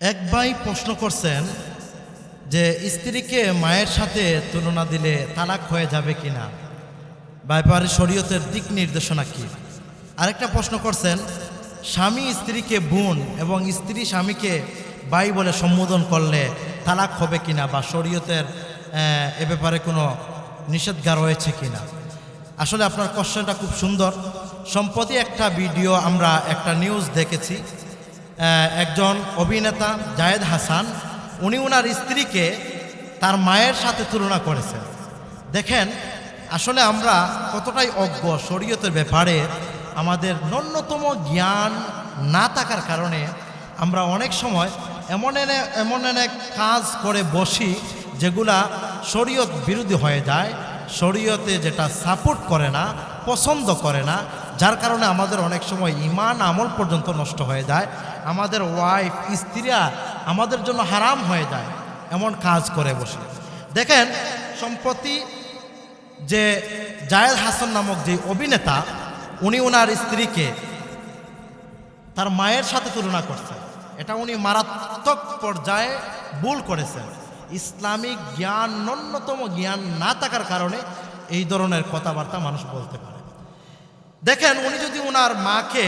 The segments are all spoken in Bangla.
এক ভাই প্রশ্ন করছেন যে, স্ত্রীকে মায়ের সাথে তুলনা দিলে তালাক হয়ে যাবে কি কিনা? ব্যাপারে শরীয়তের দিক নির্দেশনা কি? আরেকটা প্রশ্ন করছেন, স্বামী স্ত্রীকে বোন এবং স্ত্রী স্বামীকে ভাই বলে সম্বোধন করলে তালাক হবে কিনা বা শরীয়তের এ ব্যাপারে কোনো নিষেধাজ্ঞা রয়েছে কিনা? আসলে আপনার কোশ্চেনটা খুব সুন্দর। সম্প্রতি একটা ভিডিও আমরা একটা নিউজ দেখেছি। একজন অভিনেতা জায়েদ হাসান, উনি ওনার স্ত্রীকে তার মায়ের সাথে তুলনা করেছেন। দেখেন, আসলে আমরা কতটাই অজ্ঞ শরীয়তের ব্যাপারে আমাদের ন্যূনতম জ্ঞান না থাকার কারণে আমরা অনেক সময় এমন এনে, এমন অনেক কাজ করে বসি যেগুলা শরীয়ত বিরোধী হয়ে যায়, শরীয়তে যেটা সাপোর্ট করে না, পছন্দ করে না যার কারণে আমাদের অনেক সময় ইমান আমল পর্যন্ত নষ্ট হয়ে যায়, আমাদের ওয়াইফ স্ত্রীরা আমাদের জন্য হারাম হয়ে যায়, এমন কাজ করে বসে। দেখেন, সম্প্রতি যে জায়েদ হাসান নামক যে অভিনেতা, উনি ওনার স্ত্রীকে তার মায়ের সাথে তুলনা করছেন এটা উনি মারাত্মক পর্যায়ে ভুল করেছেন। ইসলামিক জ্ঞান ন্যূনতম জ্ঞান না থাকার কারণে এই ধরনের কথাবার্তা মানুষ বলতে পারে। দেখেন, উনি যদি ওনার মাকে,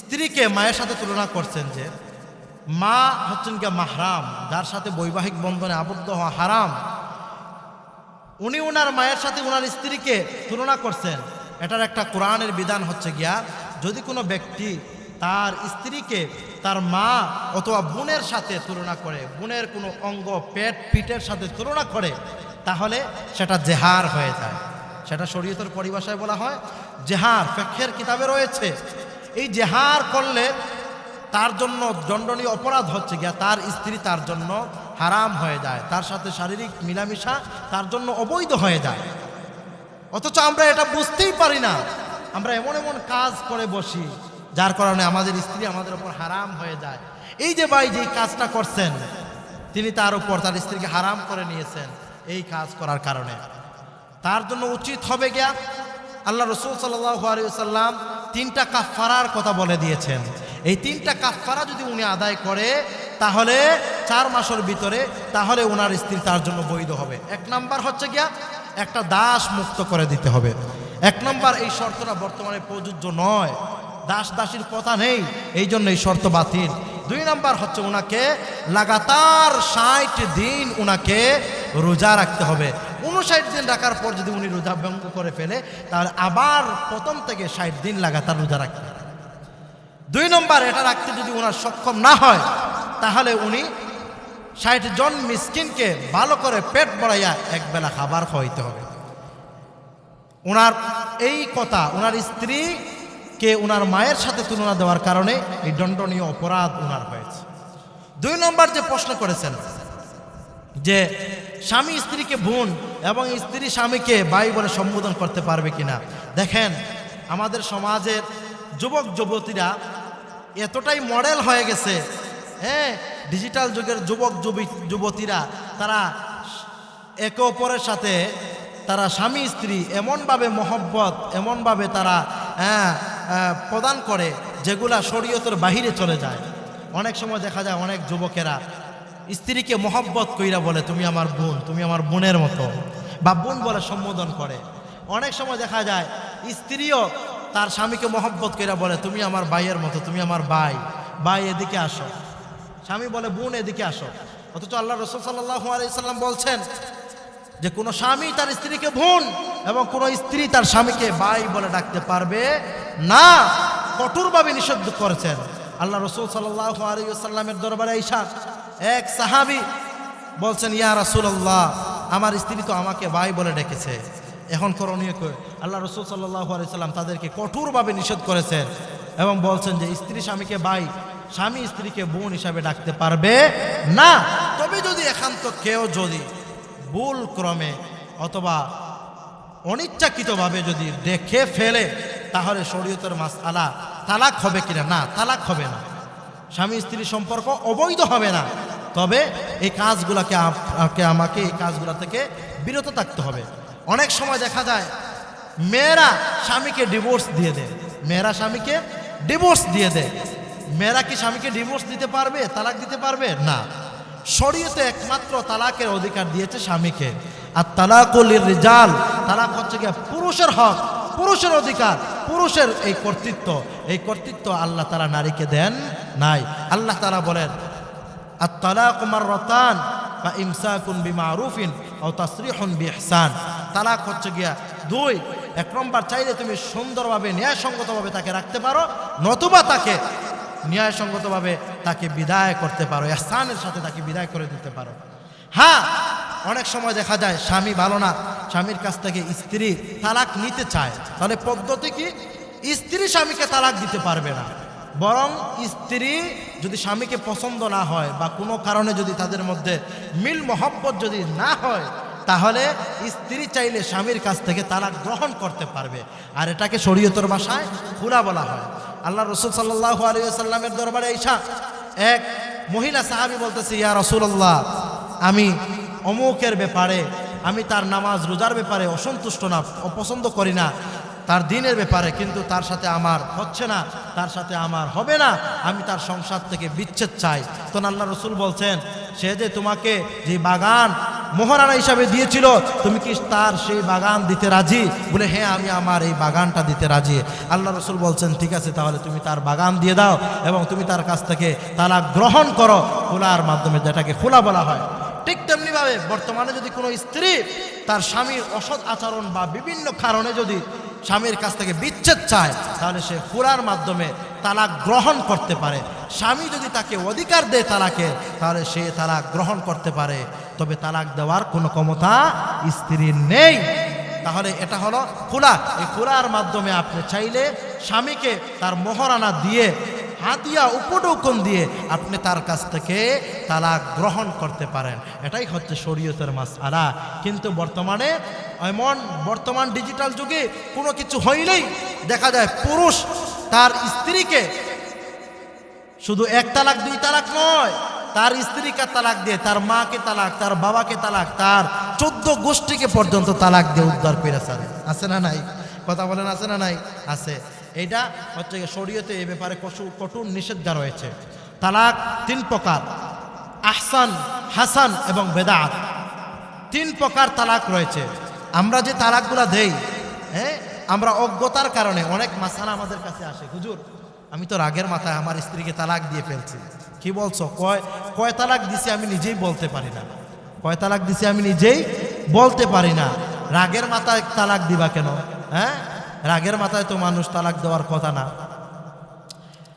স্ত্রীকে মায়ের সাথে তুলনা করছেন যে, মা হচ্ছেন গিয়া মাহরাম, যার সাথে বৈবাহিক বন্ধনে আবদ্ধ হওয়া হারাম, উনি ওনার মায়ের সাথে ওনার স্ত্রীকে তুলনা করছেন, এটার একটা কোরআনের বিধান হচ্ছে গিয়া, যদি কোনো ব্যক্তি তার স্ত্রীকে তার মা অথবা বোনের সাথে তুলনা করে, বোনের কোনো অঙ্গ, পেট, পিঠের সাথে তুলনা করে, তাহলে সেটা জেহার হয়ে যায়। সেটা শরীয়তের পরিভাষায় বলা হয় জেহার ফেক্ষের কিতাবে রয়েছে। এই জেহার করলে তার জন্য দণ্ডনীয় অপরাধ হচ্ছে গিয়া তার স্ত্রী তার জন্য হারাম হয়ে যায়। তার সাথে শারীরিক মিলামিশা তার জন্য অবৈধ হয়ে যায়। অথচ আমরা এটা বুঝতেই পারি না। আমরা এমন এমন কাজ করে বসি, যার কারণে আমাদের স্ত্রী আমাদের ওপর হারাম হয়ে যায়। এই যে ভাই যেই কাজটা করছেন, তিনি তার উপর তার স্ত্রীকে হারাম করে নিয়েছেন, এই কাজ করার কারণে। তার জন্য উচিত হবে গিয়া আল্লাহ রসুল সাল্লাম তিনটা কাফারার কথা বলে দিয়েছেন। এই তিনটা কাফারা যদি উনি আদায় করে, তাহলে চার মাসের ভিতরে তাহলে ওনার স্ত্রী তার জন্য বৈধ হবে। এক নাম্বার হচ্ছে গিয়া একটা দাস মুক্ত করে দিতে হবে। এক নাম্বার এই শর্তটা বর্তমানে প্রযোজ্য নয়। দাস দাসীর কথা নেই, এই জন্য এই শর্ত বাতিল। দুই নাম্বার হচ্ছে ওনাকে লাগাতার ষাট দিন ওনাকে রোজা রাখতে হবে। উনষাট দিন রাখার পর যদি উনি রোজা ভঙ্গ করে ফেলে, তাহলে আবার প্রথম থেকে ষাট দিন লাগাতার রোজা রাখতে হবে। দুই নম্বর, এটা রাখতে যদি ওনার সক্ষম না হয়, তাহলে উনি ষাট জন মিসকিনকে ভালো করে পেট বড়াইয়া একবেলা খাবার খাওয়াইতে হবে। ওনার এই কথা ওনার স্ত্রীকে ওনার মায়ের সাথে তুলনা দেওয়ার কারণে এই দণ্ডনীয় অপরাধ ওনার হয়েছে। দুই নম্বর যে প্রশ্ন করেছেন যে স্বামী স্ত্রীকে বোন এবং স্ত্রী স্বামীকে ভাই বলে সম্বোধন করতে পারবে কিনা। দেখেন আমাদের সমাজের যুবক যুবতীরা এতটাই মডেল হয়ে গেছে। হ্যাঁ ডিজিটাল যুগের যুবক যুবী- যুবতীরা তারা একে অপরের সাথে তারা স্বামী স্ত্রী এমনভাবে মহব্বত এমনভাবে তারা হ্যাঁ, প্রদান করে যেগুলা শরীয়তের বাহিরে চলে যায়। অনেক সময় দেখা যায় অনেক যুবকেরা স্ত্রীকে মহব্বত কইরা বলে, তুমি আমার বোন, তুমি আমার বোনের মতো। বা বোন বলে সম্বোধন করে। অনেক সময় দেখা যায়, স্ত্রীও তার স্বামীকে মহব্বত কইরা বলে, তুমি আমার ভাইয়ের মতো, তুমি আমার ভাই ভাই এদিকে আসো। স্বামী বলে, বোন এদিকে আসো। অথচ আল্লাহ রসুল সাল্লাহ আলাইসাল্লাম বলছেন যে, কোনো স্বামী তার স্ত্রীকে বোন এবং কোনো স্ত্রী তার স্বামীকে ভাই বলে ডাকতে পারবে না। কঠোরভাবে নিষেধ করেছেন আল্লাহ রসুল সাল্লাহ আলাইসাল্লামের দরবারে ঈশা এক সাহাবি বলছেন, ইয়া রাসূলুল্লাহ, আমার স্ত্রী তো আমাকে ভাই বলে ডেকেছে। এখন করণীয়? আল্লাহ রসুল সাল্লাহ আলাইসাল্লাম তাদেরকে কঠোরভাবে নিষেধ করেছেন এবং বলছেন যে, স্ত্রী স্বামীকে ভাই, স্বামী স্ত্রীকে বোন হিসাবে ডাকতে পারবে না। তবে যদি একান্ত কেউ যদি ভুল ক্রমে অথবা অনিচ্ছাকৃতভাবে যদি দেখে ফেলে, তাহলে শরীয়তের মাস আলা তালাক হবে কিনা? না, তালাক হবে না। স্বামী স্ত্রী সম্পর্ক অবৈধ হবে না। তবে এই কাজগুলোকে আমাকে এই কাজগুলো থেকে বিরত থাকতে হবে। অনেক সময় দেখা যায়, মেয়েরা স্বামীকে ডিভোর্স দিয়ে দেয়। মেয়েরা স্বামীকে ডিভোর্স দিয়ে দেয়। মেয়েরা কি স্বামীকে ডিভোর্স দিতে পারবে, তালাক দিতে পারবে? না। শরীয়তে একমাত্র তালাকের অধিকার দিয়েছে স্বামীকে। আর তালাকুলির রিজাল তালাক হচ্ছে গিয়ে পুরুষের হক, পুরুষের অধিকার, পুরুষের এই কর্তৃত্ব। এই কর্তৃত্ব আল্লাহ তালা নারীকে দেন নাই। আল্লাহ তালা বলেন আর তালাক রতান বা ইমসাকুন বিমারুফিন ও তাসরিহুন বিহসান তালাক হচ্ছে গিয়া দুই, এক নম্বর চাইলে তুমি সুন্দরভাবে, ন্যায়সঙ্গতভাবে তাকে রাখতে পারো, নতুবা তাকে ন্যায়সঙ্গতভাবে তাকে বিদায় করতে পারো, এহসানের সাথে তাকে বিদায় করে দিতে পারো। হ্যাঁ অনেক সময় দেখা যায় স্বামী ভালো না, স্বামীর কাছ থেকে স্ত্রী তালাক নিতে চায়। তাহলে পদ্ধতি কি? স্ত্রী স্বামীকে তালাক দিতে পারবে না। বরং স্ত্রী যদি স্বামীকে পছন্দ না হয় বা কোনো কারণে যদি তাদের মধ্যে মিল মহব্বত যদি না হয়, তাহলে স্ত্রী চাইলে স্বামীর কাছ থেকে তালাক গ্রহণ করতে পারবে। আর এটাকে শরীয়তর ভাষায় খুলা বলা হয়। আল্লাহ রসুল সাল্লাহ আলিয়াল্লামের দরবারে ঈশা এক মহিলা সাহাবি বলতেছে, ইয়া রসুল্লাহ আমি অমুকের ব্যাপারে, আমি তার নামাজ রোজার ব্যাপারে অসন্তুষ্ট না, অপছন্দ করি না। তার দিনের ব্যাপারে, কিন্তু তার সাথে আমার হচ্ছে না, তার সাথে আমার হবে না। আমি তার সংসার থেকে বিচ্ছেদ চাই। তো আল্লাহ রসুল বলছেন, সে যে তোমাকে যে বাগান মহারানা হিসাবে দিয়েছিল, তুমি কি তার সেই বাগান দিতে রাজি? বলে হ্যাঁ আমি আমার এই বাগানটা দিতে রাজি। আল্লাহ রসুল বলছেন, ঠিক আছে, তাহলে তুমি তার বাগান দিয়ে দাও এবং তুমি তার কাছ থেকে তারা গ্রহণ করো। খোলার মাধ্যমে যেটাকে খোলা বলা হয়। ঠিক তেমনিভাবে বর্তমানে যদি কোনো স্ত্রী তার স্বামীর অসৎ আচরণ বা বিভিন্ন কারণে যদি স্বামীর কাছ থেকে বিচ্ছেদ চায়, তাহলে সে ফুরার মাধ্যমে তালাক গ্রহণ করতে পারে। স্বামী যদি তাকে অধিকার দেয় তালাকে তাহলে সে তালাক গ্রহণ করতে পারে। তবে তালাক দেওয়ার কোনো ক্ষমতা স্ত্রীর নেই। তাহলে এটা হলো খোলা এই খোলার মাধ্যমে আপনি চাইলে স্বামীকে তার মহারানা দিয়ে হাতিয়া উপটোকন দিয়ে আপনি তার কাছ থেকে তালাক গ্রহণ করতে পারেন। এটাই হচ্ছে শরীয়তের মাস আলা কিন্তু বর্তমানে এমন বর্তমান ডিজিটাল যুগে কোনো কিছু হইলেই দেখা যায় পুরুষ তার স্ত্রীকে শুধু এক তালাক, দুই তালাক নয়, তার স্ত্রীকে তালাক দিয়ে, তার মাকে তালাক, তার বাবাকে তালাক, তার চোদ্দ গোষ্ঠীকে পর্যন্ত তালাক দিয়ে উদ্ধার করে আছে না নাই? কথা বলেন, আছে না নাই? আছে। এইটা হচ্ছে শরীয়তে এ ব্যাপারে কঠোর নিষেধা রয়েছে। তালাক তিন প্রকার, আহসান, হাসান এবং বেদাত। তিন প্রকার তালাক রয়েছে। আমরা যে তালাকগুলা দেই হ্যাঁ আমরা অজ্ঞতার কারণে অনেক মাসালা আমাদের কাছে আসে। হুজুর, আমি তো রাগের মাথায় আমার স্ত্রীকে তালাক দিয়ে ফেলছি। কি বলছো? কয় কয় তালাক দিছি আমি নিজেই বলতে পারি না। কয় তালাক দিছি আমি নিজেই বলতে পারি না। রাগের মাথায় তালাক দিবা কেন? হ্যাঁ? রাগের মাথায় তো মানুষ তালাক দেওয়ার কথা না।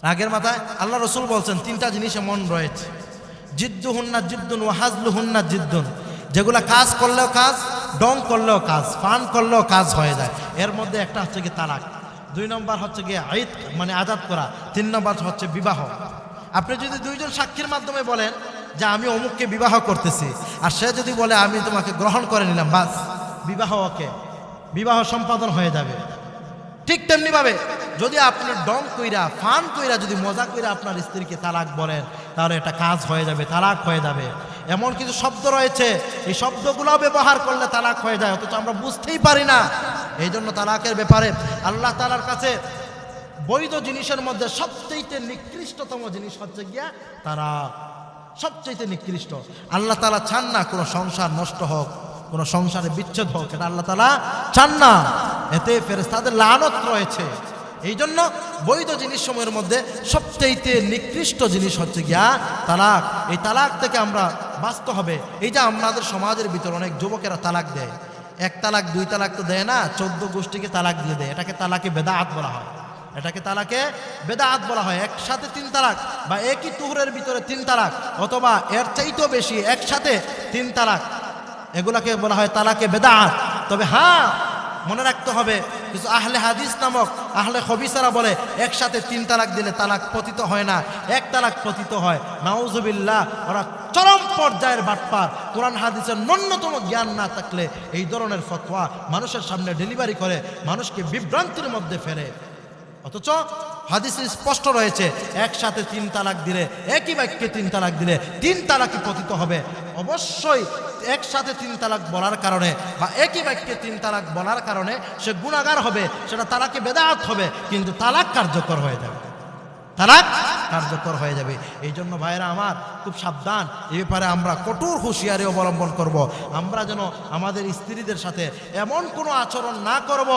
রাগের মাথায় আল্লাহ রসুল বলছেন, তিনটা জিনিস মন রয়েছে। জিদ্দু হুন্না জিদ্দুন ও হাজলু হুন্না জিদ্দুন। যেগুলা কাজ করলেও কাজ, ডং করলেও কাজ, ফান করলেও কাজ হয়ে যায়। এর মধ্যে একটা হচ্ছে কি তালাক। দুই নম্বর হচ্ছে গিয়ে আইত মানে আজাদ করা। তিন নম্বর হচ্ছে বিবাহ। আপনি যদি দুইজন সাক্ষীর মাধ্যমে বলেন যে, আমি অমুককে বিবাহ করতেছি। আর সে যদি বলে, আমি তোমাকে গ্রহণ করে নিলাম, বাস। বিবাহ ওকে? বিবাহ সম্পাদন হয়ে যাবে। ঠিক তেমনিভাবে যদি আপনি ডং কইরা, ফান কইরা যদি মজা কইরা আপনার স্ত্রীকে তালাক বলেন, তাহলে এটা কাজ হয়ে যাবে, তালাক হয়ে যাবে। এমন কিছু শব্দ রয়েছে, এই শব্দগুলো ব্যবহার করলে তালাক হয়ে যায়, অথচ আমরা বুঝতেই পারি না। এই জন্য তালাকের ব্যাপারে আল্লাহ তালার কাছে বৈধ জিনিসের মধ্যে সবচেয়ে নিকৃষ্টতম জিনিস হচ্ছে গিয়া তারা সবচেয়ে নিকৃষ্ট। আল্লাহ তালা চান না কোনো সংসার নষ্ট হোক। কোনো সংসারে বিচ্ছেদ হোক, এটা আল্লাহ তালা চান না। এতে ফেরেস্তাদের লানত রয়েছে। এই জন্য বৈধ জিনিস সময়ের মধ্যে সবচেয়ে নিকৃষ্ট জিনিস হচ্ছে গিয়া তালাক। এই তালাক থেকে আমরা বাঁচতে হবে। এই যে আমাদের সমাজের ভিতরে অনেক যুবকেরা তালাক দেয়। এক তালাক, দুই তালাক তো দেয় না, চোদ্দ গোষ্ঠীকে তালাক দিয়ে দেয়। এটাকে তালাকে বেদাহাত বলা হয়। এটাকে তালাকে বেদাহাত বলা হয়। একসাথে তিন তালাক বা একই তুহরের ভিতরে তিন তালাক অথবা এর চাইতেও বেশি একসাথে তিন তালাক। এগুলাকে বলা হয় তালাকে বেদাহাত তবে হ্যাঁ মনে রাখতে হবে, কিছু আহলে হাদিস নামক আহলে খবিসারা বলে, একসাথে তিন তালাক দিলে তালাক পতিত হয় না। এক তালাক পতিত হয়। নাউজুবিল্লাহ, ওরা চরম পর্যায়ের বাটপার। কোরআন হাদিসের ন্যূনতম জ্ঞান না থাকলে এই ধরনের ফতোয়া মানুষের সামনে ডেলিভারি করে, মানুষকে বিভ্রান্তির মধ্যে ফেরে অথচ হাদিসে স্পষ্ট রয়েছে, একসাথে তিন তালাক দিলে, একই বাক্যে তিন তালাক দিলে তিন তালাকই কথিত হবে। অবশ্যই একসাথে তিন তালাক বলার কারণে বা একই বাক্যে তিন তালাক বলার কারণে সে গুণাগার হবে, সেটা তালাকে বেদাত হবে, কিন্তু তালাক কার্যকর হয়ে যাবে। তালাক কার্যকর হয়ে যাবে। এই জন্য ভাইরা আমার খুব সাবধান। এ ব্যাপারে আমরা কঠোর হুঁশিয়ারি অবলম্বন করব। আমরা যেন আমাদের স্ত্রীদের সাথে এমন কোনো আচরণ না করব,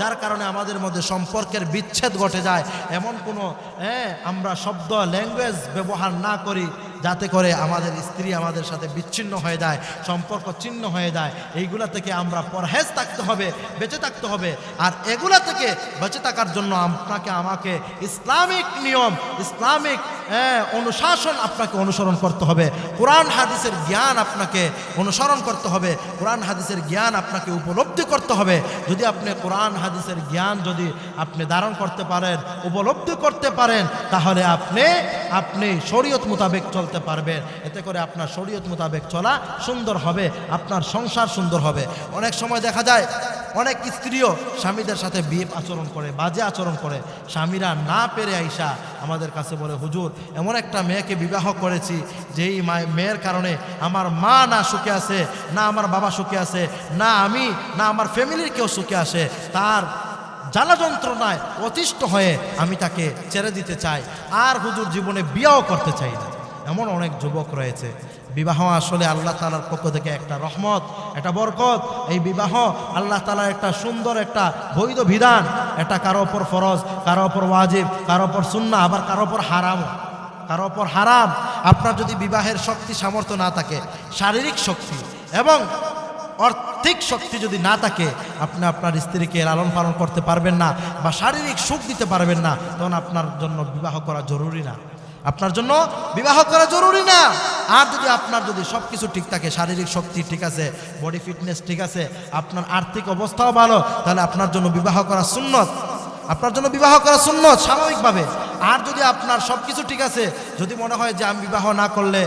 যার কারণে আমাদের মধ্যে সম্পর্কের বিচ্ছেদ ঘটে যায়। এমন কোনো হ্যাঁ আমরা শব্দ ল্যাঙ্গুয়েজ ব্যবহার না করি। যাতে করে আমাদের স্ত্রী আমাদের সাথে বিচ্ছিন্ন হয়ে যায়, সম্পর্ক ছিন্ন হয়ে যায়, এইগুলা থেকে আমরা পরহেজ থাকতে হবে, বেঁচে থাকতে হবে। আর এগুলা থেকে বেঁচে থাকার জন্য আপনাকে আমাকে ইসলামিক নিয়ম, ইসলামিক হ্যাঁ, অনুশাসন আপনাকে অনুসরণ করতে হবে। কোরআন হাদিসের জ্ঞান আপনাকে অনুসরণ করতে হবে। কোরআন হাদিসের জ্ঞান আপনাকে উপলব্ধি করতে হবে। যদি আপনি কোরআন হাদিসের জ্ঞান যদি আপনি ধারণ করতে পারেন উপলব্ধি করতে পারেন তাহলে আপনি আপনি শরীয়ত মোতাবেক চলতে পারবেন। এতে করে আপনার শরীয়ত মোতাবেক চলা সুন্দর হবে আপনার সংসার সুন্দর হবে। অনেক সময় দেখা যায় অনেক স্ত্রীও স্বামীদের সাথে বিয়ে আচরণ করে, বাজে আচরণ করে। স্বামীরা না পেরে আইসা আমাদের কাছে বলে, হুজুর, এমন একটা মেয়েকে বিবাহ করেছি, যেই মেয়ের কারণে আমার মা না সুখে আছে, না আমার বাবা সুখে আছে, না আমি, না আমার ফ্যামিলির কেউ সুখে আসে তার জ্বালা যন্ত্রণায় অতিষ্ঠ হয়ে আমি তাকে ছেড়ে দিতে চাই। আর হুজুর জীবনে বিয়েও করতে চাই না। এমন অনেক যুবক রয়েছে। বিবাহ আসলে আল্লাহ তালার পক্ষ থেকে একটা রহমত, একটা বরকত। এই বিবাহ আল্লাহ তালার একটা সুন্দর, একটা বৈধ বিধান। এটা কারও ওপর ফরজ, কারও ওপর ওয়াজিব, কারও ওপর সুন্না আবার কারও ওপর হারাম কারও ওপর হারাম। আপনার যদি বিবাহের শক্তি, সামর্থ্য না থাকে, শারীরিক শক্তি এবং অর্থিক শক্তি যদি না থাকে, আপনি আপনার স্ত্রীকে লালন পালন করতে পারবেন না বা শারীরিক সুখ দিতে পারবেন না, তখন আপনার জন্য বিবাহ করা জরুরি না। আপনার জন্য বিবাহ করা জরুরি না। আর যদি আপনার যদি সব কিছু ঠিক থাকে, শারীরিক শক্তি ঠিক আছে বডি ফিটনেস ঠিক আছে, আপনার আর্থিক অবস্থাও ভালো, তাহলে আপনার জন্য বিবাহ করা সুন্নত। আপনার জন্য বিবাহ করা সুন্নত, স্বাভাবিকভাবে। আর যদি আপনার সব কিছু ঠিক আছে, যদি মনে হয় যে আমি বিবাহ না করলে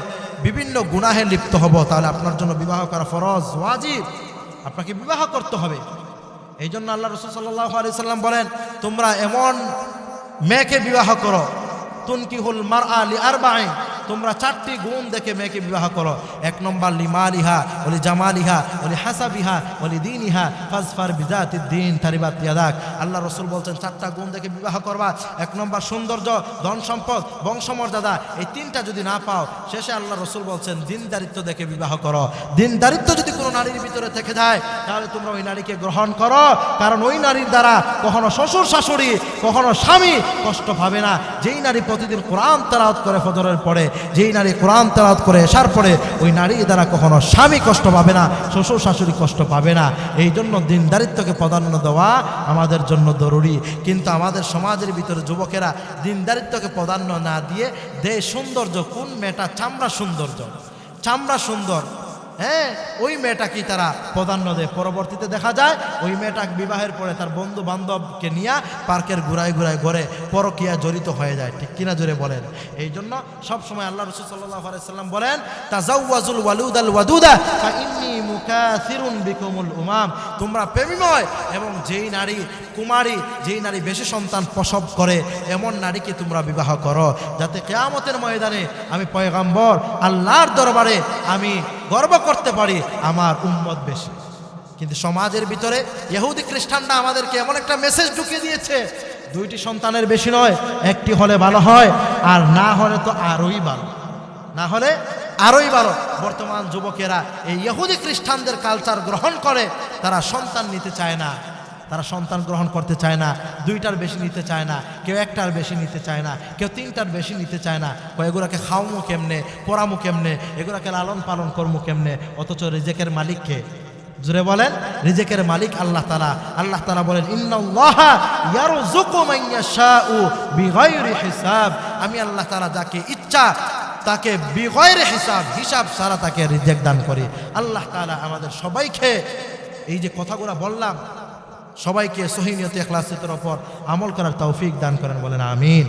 বিভিন্ন গুনাহে লিপ্ত হব, তাহলে আপনার জন্য বিবাহ করা ফরজ, ওয়াজিব। আপনাকে বিবাহ করতে হবে। এই জন্য আল্লাহ রসুল সাল্লাহ আলি সাল্লাম বলেন, তোমরা এমন মেয়েকে বিবাহ করো, তুনকিহুল মার আলি আর তোমরা চারটি গুণ দেখে মেয়েকে বিবাহ করো। এক নম্বর, লিমালিহা ওলি জামালিহা ওলি হাসাবিহা ওলি দিনিহা, ফাজফার বিজাতি দিন, তারিবাত ইয়াদাক। আল্লাহ রসুল বলছেন, চারটা গুণ দেখে বিবাহ করবা। এক নম্বর, সৌন্দর্য, ধন সম্পদ, বংশমর্যাদা, এই তিনটা যদি না পাও, শেষে আল্লাহ রসুল বলছেন, দিন দারিত্ব দেখে বিবাহ করো। দিন দারিত্ব যদি কোনো নারীর ভিতরে থেকে যায়, তাহলে তোমরা ওই নারীকে গ্রহণ করো। কারণ ওই নারীর দ্বারা কখনো শ্বশুর, শাশুড়ি, কখনো স্বামী কষ্ট পাবে না। যেই নারী প্রতিদিন কোরআন তেলাওয়াত করে ফজরের পরে যেই নারী কোরআন তেলাওয়াত করে আসার পরে ওই নারী দ্বারা কখনো স্বামী কষ্ট পাবে না, শ্বশুর শাশুড়ি কষ্ট পাবে না। এই জন্য দিনদারিত্বকে প্রাধান্য দেওয়া আমাদের জন্য জরুরি। কিন্তু আমাদের সমাজের ভিতরে যুবকেরা দিনদারিত্বকে প্রাধান্য না দিয়ে দেয় সৌন্দর্য, কোন মেয়েটা চামড়া সৌন্দর্য? চামড়া সুন্দর হ্যাঁ? ওই মেয়েটাকেই তারা প্রাধান্য দেয়? পরবর্তীতে দেখা যায়, ওই মেয়েটা বিবাহের পরে তার বন্ধু বান্ধবকে নিয়ে পার্কের ঘুরায় ঘুরায় ঘরে। পরকিয়া জড়িত হয়ে যায়। ঠিক কিনা জোরে বলেন। এই জন্য সবসময় আল্লাহ রসুল সাল্লাহ আলাইসাল্লাম বলেন তাজাউয়াজুল ওয়ালুদ আল ওয়াদুদা ইন্নী মুকাসিরুন বিকুমুল উমাম। তোমরা প্রেমময় এবং যেই নারী কুমারী, যেই নারী বেশি সন্তান প্রসব করে, এমন নারীকে তোমরা বিবাহ করো, যাতে কেয়ামতের ময়দানে আমি পয়গাম্বর, আল্লাহর দরবারে আমি গর্ব করতে পারি আমার উম্মত বেশি। কিন্তু সমাজের ভিতরে ইহুদি খ্রিস্টানরা আমাদেরকে এমন একটা মেসেজ ঢুকিয়ে দিয়েছে দুইটি সন্তানের বেশি নয়, একটি হলে ভালো হয়, আর না হলে তো আরোই ভালো। না হলে আরোই ভালো। বর্তমান যুবকেরা এই ইহুদি খ্রিস্টানদের কালচার গ্রহণ করে, তারা সন্তান নিতে চায় না। তারা সন্তান গ্রহণ করতে চায় না। দুইটার বেশি নিতে চায় না। কেউ একটার বেশি নিতে চায় না। কেউ তিনটার বেশি নিতে চায় না। কয় এগুলাকে খাওয়ামু কেমনে, পড়ামু কেমনে, এগুলাকে লালন পালন করমু কেমনে? অথচ রেজেকের মালিককে জুড়ে বলেন, রিজেকের মালিক আল্লাহ তালা আল্লাহ তালা বলেন হিসাব। আমি আল্লাহ তালা যাকে ইচ্ছা, তাকে বিগয়ের হিসাব হিসাব সারা তাকে রিজেক দান করি। আল্লাহ তালা আমাদের সবাইকে, এই যে কথাগুলো বললাম, সবাইকে সহিনিয়ত ক্লাসের ওপর আমল করার তৌফিক দান করেন বলেন, আমিন।